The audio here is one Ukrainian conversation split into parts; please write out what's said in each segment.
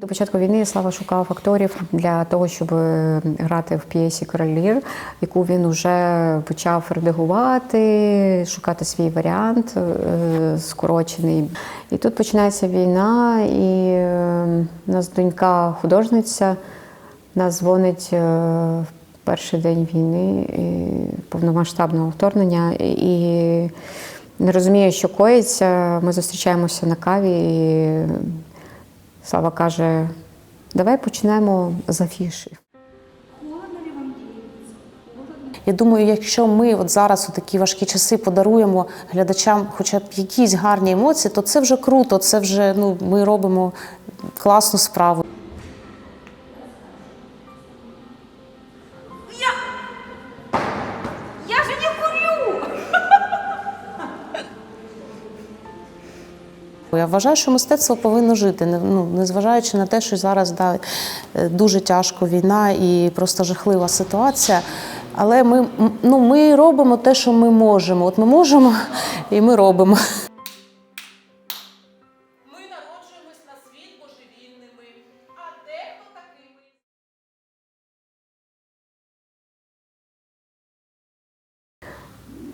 До початку війни Слава шукав акторів для того, щоб е, грати в п'єсі Король Лір, яку він вже почав редагувати, шукати свій варіант е, скорочений. І тут починається війна, і е, у нас донька художниця нас дзвонить в перший день війни, і повномасштабного вторгнення. І не розуміє, що коїться. Ми зустрічаємося на каві. І Слава каже: давай почнемо з афіші. Я думаю, якщо ми от зараз у такі важкі часи подаруємо глядачам хоча б якісь гарні емоції, то це вже круто. Це вже ну ми робимо класну справу. Я вважаю, що мистецтво повинно жити, не- ну, незважаючи на те, що зараз да, е, дуже тяжко війна і просто жахлива ситуація. Але ми, ну, ми робимо те, що ми можемо. От ми можемо і ми робимо. Ми народжуємось на світ божевільними, а дехто такими.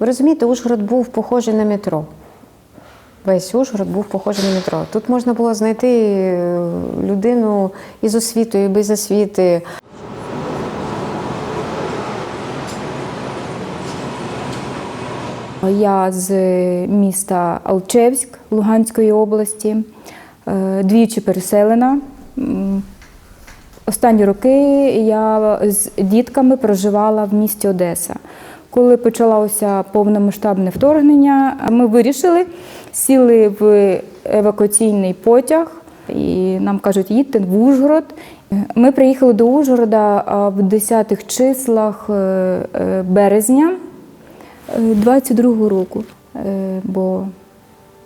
Ви розумієте, Ужгород був похожий на метро. Весь Ужгород був похожий на метро. Тут можна було знайти е, людину із освітою, без освіти. Я з міста Алчевськ Луганської області, е, двічі переселена. Останні роки я з дітками проживала в місті Одеса. Коли почалося повномасштабне вторгнення, ми вирішили, сіли в евакуаційний потяг і нам кажуть, їдьте в Ужгород. Ми приїхали до Ужгорода в 10-х числах е, е, березня 22-го року. Е, Бо,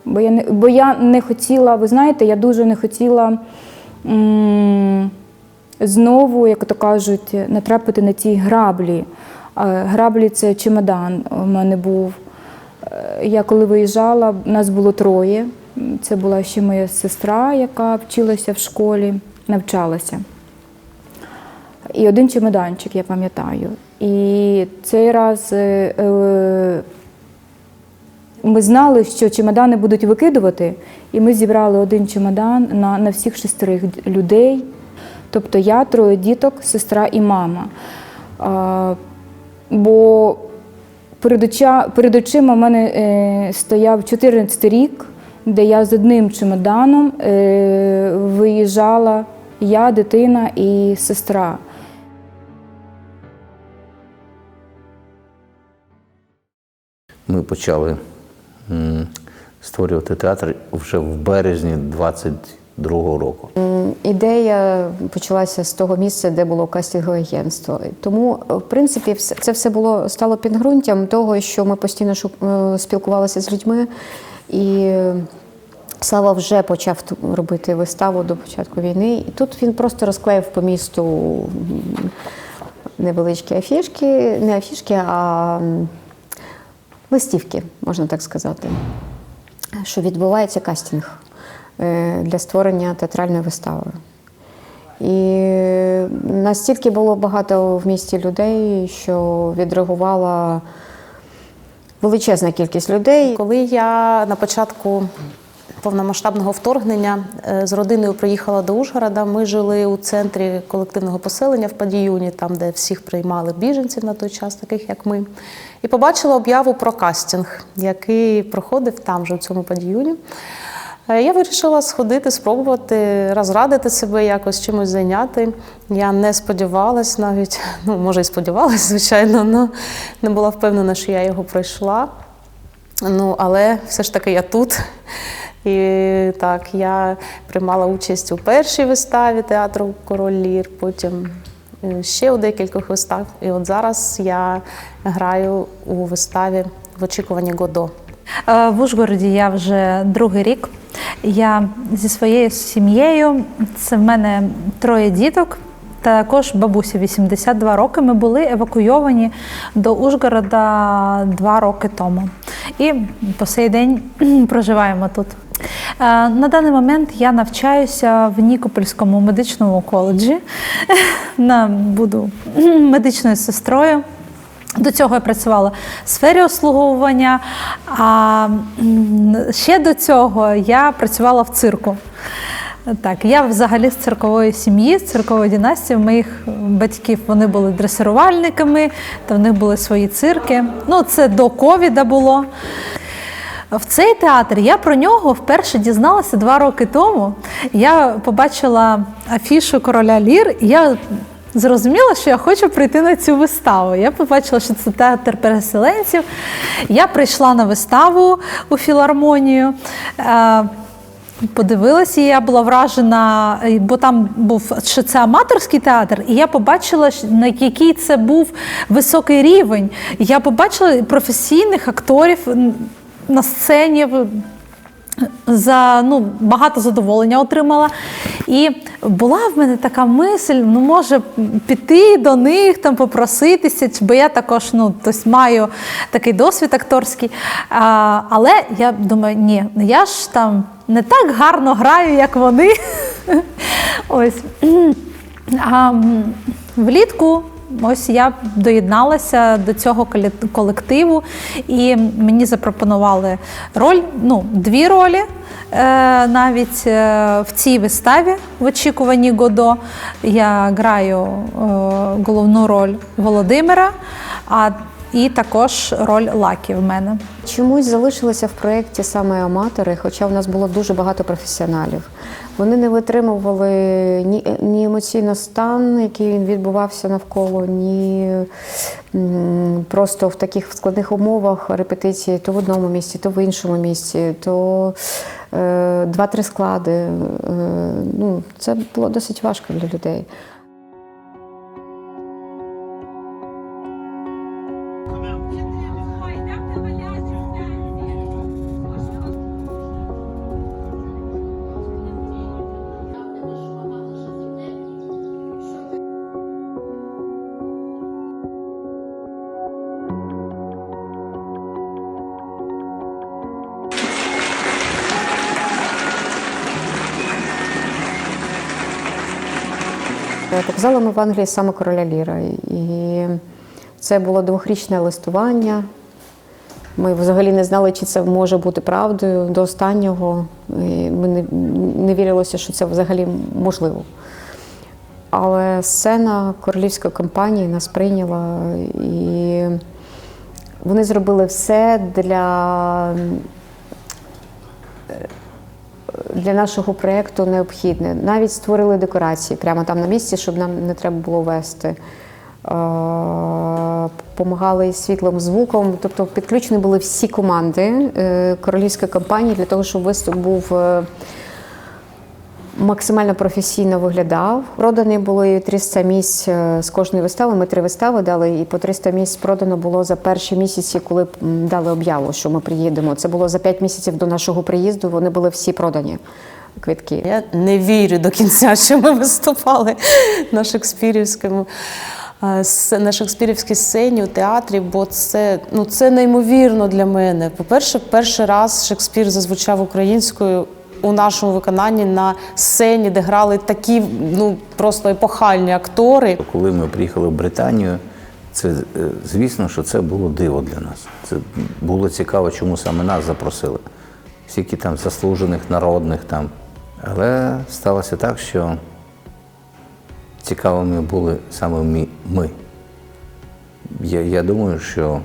бо, я не, бо я не хотіла, ви знаєте, я дуже не хотіла знову, як то кажуть, натрапити на ці граблі. Граблі це чемодан у мене був. Е, Я коли виїжджала, нас було троє. Це була ще моя сестра, яка вчилася в школі, навчалася. І один чемоданчик, я пам'ятаю. І цей раз е, е, ми знали, що чемодани будуть викидувати, і ми зібрали один чемодан на, на всіх шестерих людей. Тобто я, троє діток, сестра і мама. Бо перед, оча, перед очима в мене е, стояв 14 рік, де я з одним чемоданом е, виїжджала я, дитина і сестра. Ми почали створювати театр вже в березні 22-го року. Ідея почалася з того місця, де було кастингове агентство. Тому, в принципі, це все було стало підґрунтям того, що ми постійно е, спілкувалися з людьми. І Слава вже почав робити виставу до початку війни. І тут він просто розклеїв по місту невеличкі афішки, не афішки, а листівки, можна так сказати що відбувається кастинг для створення театральної вистави. І настільки було багато в місті людей, що відреагувала величезна кількість людей. Коли я на початку повномасштабного вторгнення е, з родиною приїхала до Ужгорода, ми жили у центрі колективного поселення в Падіюні, там, де всіх приймали біженців на той час, таких як ми. І побачила об'яву про кастинг, який проходив там же, у цьому падіюні. Е, Я вирішила сходити, спробувати розрадити себе, якось чимось зайняти. Я не сподівалась навіть, ну може і сподівалась, звичайно, але не була впевнена, що я його пройшла. Ну, але все ж таки я тут. І так, я приймала участь у першій виставі театру Король Лір, потім е, ще у декількох вистав. І от зараз я граю у виставі в очікуванні Годо. Е, В Ужгороді я вже другий рік. Я зі своєю сім'єю. Це в мене троє діток. Також бабусі 82 роки. Ми були евакуйовані до Ужгорода два роки тому. І по сей день проживаємо тут. Е, На даний момент я навчаюся в Нікопольському медичному коледжі. Буду медичною сестрою. До цього я працювала в сфері обслуговування, а ще до цього я працювала в цирку. Так, я взагалі з циркової сім'ї, з циркової династії. Моїх батьків вони були дресирувальниками, то в них були свої цирки. Ну, це до ковіда було. В цей театр я про нього вперше дізналася два роки тому. Я побачила афішу короля Лір, і я зрозуміла, що я хочу прийти на цю виставу. Я побачила, що це театр переселенців. Я прийшла на виставу у філармонію. Е, Подивилася, і я була вражена, е, бо там був що це аматорський театр, і я побачила, на який це був високий рівень. Я побачила професійних акторів на сцені. За ну багато задоволення отримала. І була в мене така мисль: ну може піти до них, там попроситися, бо я також ну тобто, маю такий досвід акторський. А, але я думаю, ні, я ж там не так гарно граю, як вони. Ось. Влітку ось я доєдналася до цього колективу, і мені запропонували роль, ну, дві ролі. е, Навіть е, в цій виставі в очікуванні Годо я граю е, головну роль Володимира, а і також роль Лакі в мене. Чомусь залишилися в проєкті саме аматори, хоча в нас було дуже багато професіоналів. Вони не витримували ні, ні емоційно стан, який він відбувався навколо, ні просто в таких складних умовах репетиції то в одному місці, то в іншому місці, то е, два-три склади. Е, ну, це було досить важко для людей. Е, Показали ми в Англії саме короля Ліра. І це було двохрічне листування. Ми взагалі не знали, чи це може бути правдою до останнього. Ми не, не вірилося, що це взагалі можливо. Але сцена королівської компанії нас прийняла, і вони зробили все для для нашого проєкту необхідне. Навіть створили декорації прямо там на місці, щоб нам не треба було вести. Е, Помагали світлом, звуком. Тобто підключені були всі команди е, королівської компанії для того, щоб виступ був е, максимально професійно виглядав. Продані були 300 місць е, з кожної вистави. Ми три вистави дали, і по 300 місць продано було за перші місяці, коли дали об'яву, що ми приїдемо. Це було за 5 місяців до нашого приїзду. Вони були всі продані квитки. Я не вірю до кінця, що ми виступали на шекспірівському. е, На шекспірівській сцені у театрі, бо це, ну, це неймовірно для мене. По-перше, перший раз Шекспір зазвучав українською у нашому виконанні на сцені, де грали такі ну, просто епохальні актори. Коли ми приїхали в Британію, це е, звісно, що це було диво для нас. Це було цікаво, чому саме нас запросили. Скільки там заслужених народних там. Але сталося так, що цікавими були саме ми. Я, я думаю, що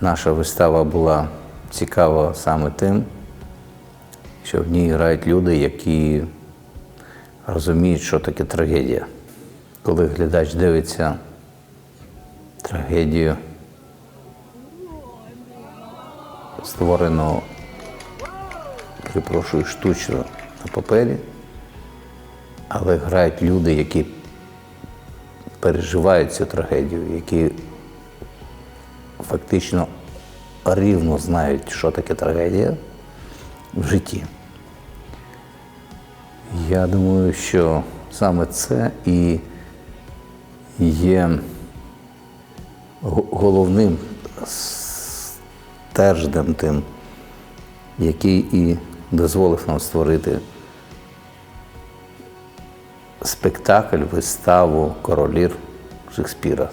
наша вистава була цікава саме тим, що в ній грають люди, які розуміють, що таке трагедія. Коли глядач дивиться трагедію, створену, перепрошую, штучно на папері, але грають люди, які переживають цю трагедію, які фактично рівно знають, що таке трагедія в житті. Я думаю, що саме це і є головним стержнем тим, який і дозволив нам створити спектакль, виставу Королір Шекспіра.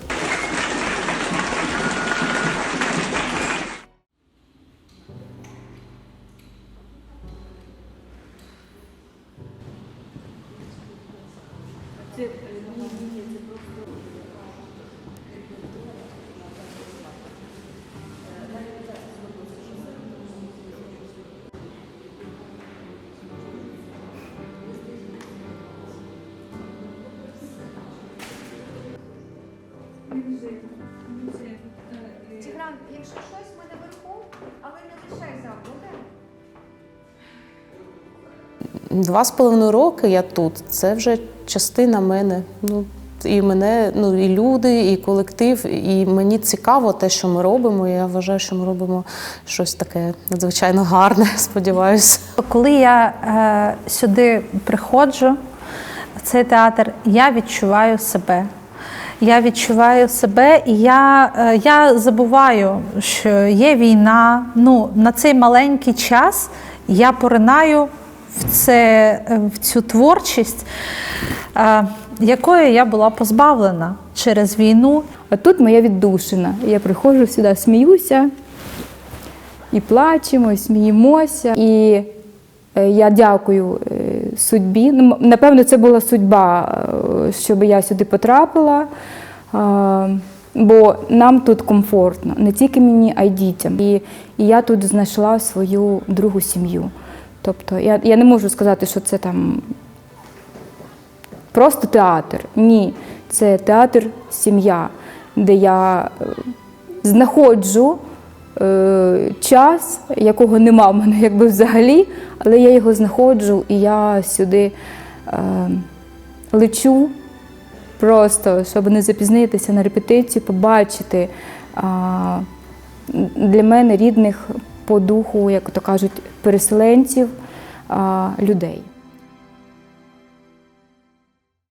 Два з половиною роки я тут. Це вже частина мене. Ну, і мене, ну і люди, і колектив, і мені цікаво те, що ми робимо. Я вважаю, що ми робимо щось таке надзвичайно гарне, сподіваюся. Коли я е, сюди приходжу, в цей театр, я відчуваю себе. Я відчуваю себе, і я, е, я забуваю, що є війна. Ну, на цей маленький час я поринаю в, це, в цю творчість, якої я була позбавлена через війну. А тут моя віддушина. Я приходжу сюди, сміюся і плачемо, і сміємося. І е, я дякую е, судьбі. Ну, Напевно, це була судьба, е, щоб я сюди потрапила. Бо нам тут комфортно, не тільки мені, а й дітям. І, і я тут знайшла свою другу сім'ю. Тобто я, я не можу сказати, що це там просто театр. Ні, це театр сім'я, де я е, знаходжу е, час, якого нема в мене якби взагалі, але я його знаходжу і я сюди е, лечу просто, щоб не запізнитися на репетицію, побачити а, для мене рідних по духу, як то кажуть, переселенців, людей.